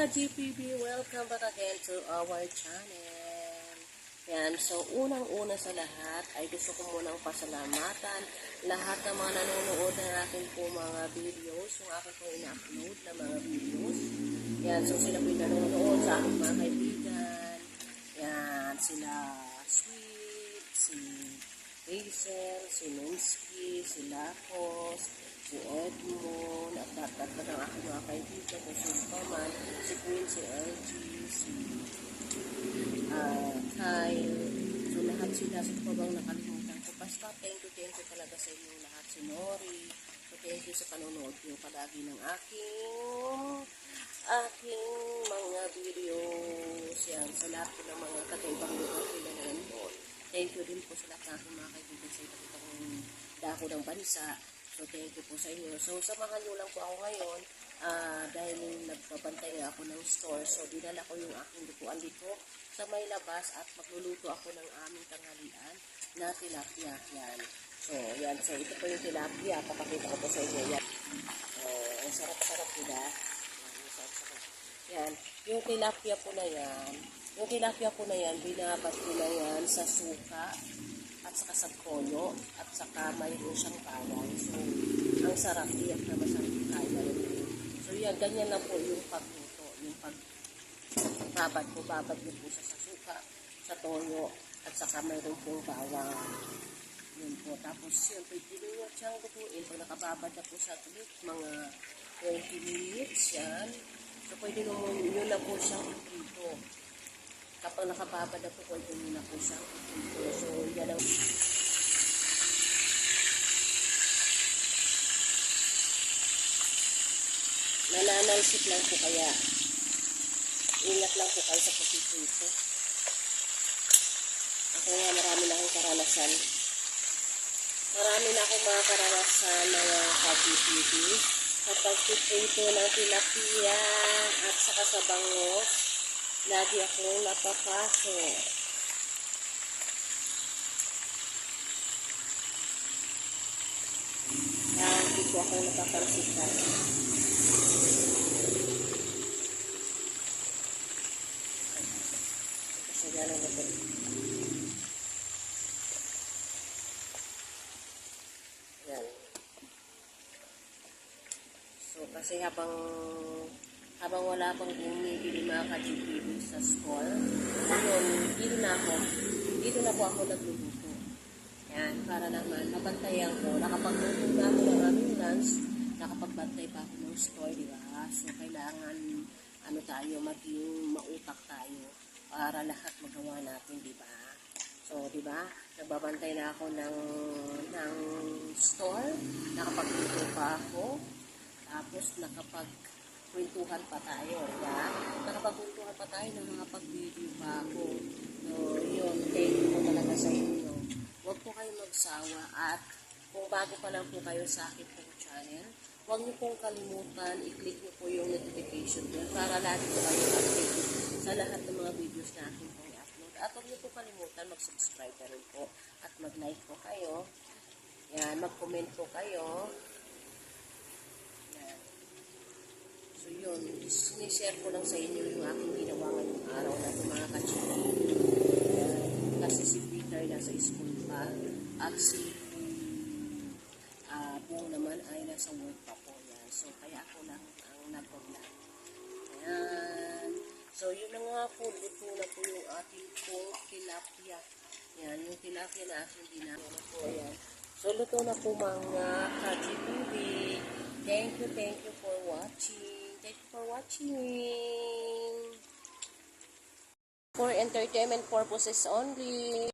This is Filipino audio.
ka-GPB, welcome back again to our channel. Yan, so unang-una sa lahat ay gusto ko munang pasalamatan lahat ng mga nanonood ng aking po mga videos, yung aking po ina-upload na mga videos. Yan, so sila po nanonood sa aking mga kaibigan. Yan, sila Sweet, si Hazel, si Nunski, si Lakos, si Edmond, at lahat ng aking mga kaibigan, kung sino pa man, si Queen, si LG, si uh, Kyle, so lahat sila, sino pa bang nakalimutan ko. Basta thank you, thank you talaga sa inyong lahat, si Nori, so thank you sa panonood niyo palagi ng aking aking mga videos yan sa lahat po ng mga kakaibang lugar nila na. Thank you din po sa lahat ng aking mga kaibigan sa iba't ibang dako ng bansa. So, thank you po sa inyo. So, samahan nyo lang po ako ngayon ah, dahil nagbabantay nga ako ng store. So, dinala ko yung aking lutuan dito sa may labas at magluluto ako ng aming tanghalian na tilapia. Yan. So, yan. So, ito po yung tilapia. Papakita ko po sa inyo. Yan. Oh, ang sarap-sarap nila. Yan. Yung tilapia po na yan, yung tilapia po na yan, binabat ko na yan sa suka at saka sa toyo at saka mayroon siyang bawang. So, ang sarap iyak na masarap kain na rin. So, yan, ganyan lang po yung pagluto. Yung pag babad ko, babad ko po sa suka, sa toyo, at saka mayroon pong bawang. Yun po. Tapos, yun, pwede nyo siyang lutuin. Pag nakababad na po siya ulit, mga 20 minutes yan. So, pwede nyo, yun na po siyang iprito. Kapag nakababad na po, pwede nyo na po iprito. So, yan ang... Nananalsip lang po kaya. Ingat lang po kayo sa pagpiprito. Ako nga, marami na akong karanasan. Marami na akong mga karanasan mga ka-GPD sa pagpiprito ng tilapia at saka sa bangos. Lagi akong napapasok. Lagi ko ako napapansikan. Kasi gano'n na po. Yan. So, kasi habang habang wala pang bumibili mga ka-GPB sa store, ayun, dito na ako, dito na po ako nagluluto. Yan, para naman, mabantayan ko, nakapagluto na ako ng aming lunch, nakapagbantay pa ako ng store, di ba? So, kailangan, ano tayo, maging mautak tayo para lahat magawa natin, di ba? So, di ba? Nagbabantay na ako ng, ng store. Nakapagluto pa ako. Tapos, nakapagkwentuhan pa tayo, ba? Nakapagkwentuhan pa tayo, nakapag-video pa ako. So, yun. Thank you po talaga sa inyo. Huwag po kayo magsawa at kung bago pa lang po kayo sa akin pong channel, huwag niyo pong kalimutan, i-click niyo po yung notification bell para lagi po kayo updated sa lahat ng mga videos na akin pong i-upload. At huwag niyo po kalimutan mag-subscribe rin po at mag-like po kayo. Yan, mag-comment po kayo. Yan. So yun, sinishare ko lang sa inyo yung aking ginawa ngayong araw na ito mga kachiki. Yan. Kasi si Peter nasa school pa at si ah Bong naman ay nasa work pa po yan. So kaya ako lang ang nag-vlog. Ayan. So, yun na nga po, luto na po yung ating pong tilapia. Yan, yung tilapia na aking ginagawa na po. Yan. So, luto na po mga ka-GPV. Thank you, thank you for watching. Thank you for watching. For entertainment purposes only.